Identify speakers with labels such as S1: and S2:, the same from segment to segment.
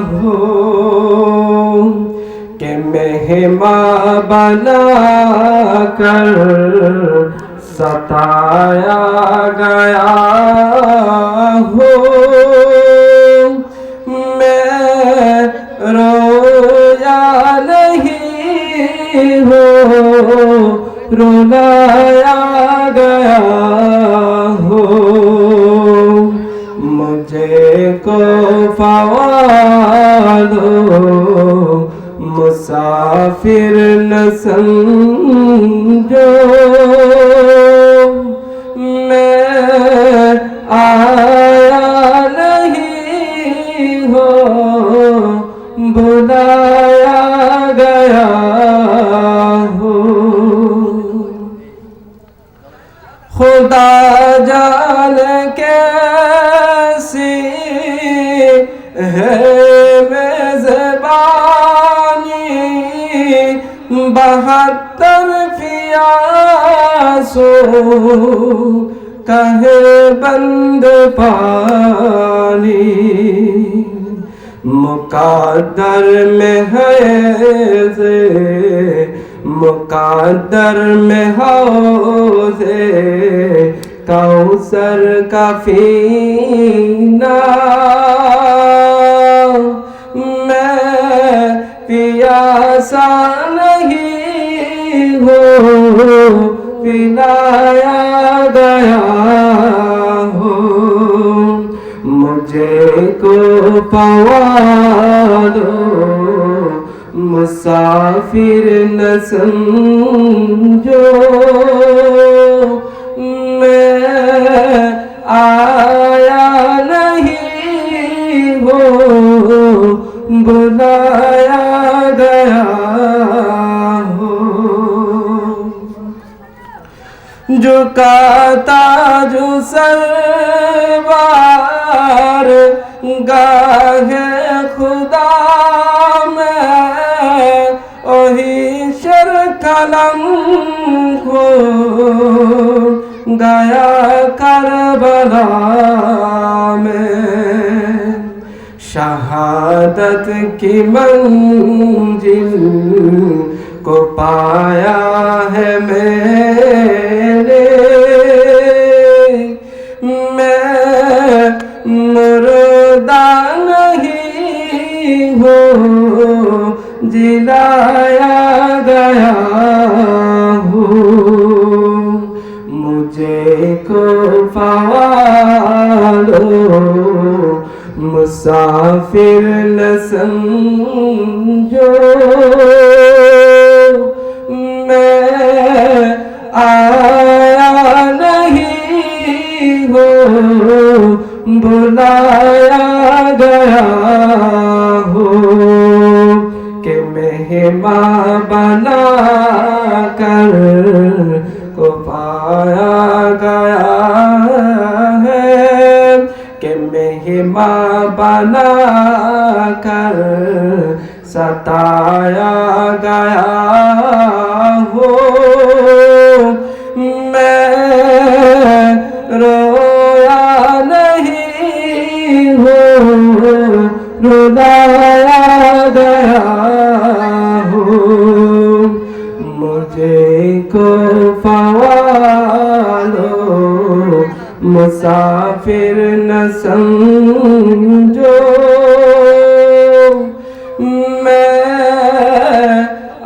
S1: हो कि मेहमा बना कर सताया गया हो। मैं रोया नहीं हो, रुलाया गया हो। मुझे को फवालो मुसाफिर न समझो। मैं आया नहीं हो बुलाया गया हो। मेजबानी बहत्तर फियासो कहे बंद पानी। मुकादर में है से मुकादर में हो से कौसर का फीना। मैं पियासा नहीं हो, पिलाया गया हो। मुझे को पवा दो, मुसाफिर न समझो। मैं झुकाता जो सरवार गाहे खुदा में, ओही शर कलम को गया करबला में। शहादत की मंजिल को पाया है मैंने मुसाफिर न समझो। मैं आया नहीं हो, बुलाया गया हो कि मेहमा बना कर को पाया गया मेहमा बना कर सताया गया हो। मुसाफिर न समझो। मैं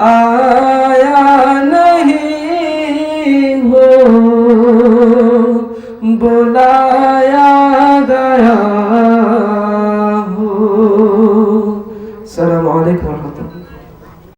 S1: आया नहीं हो। बोला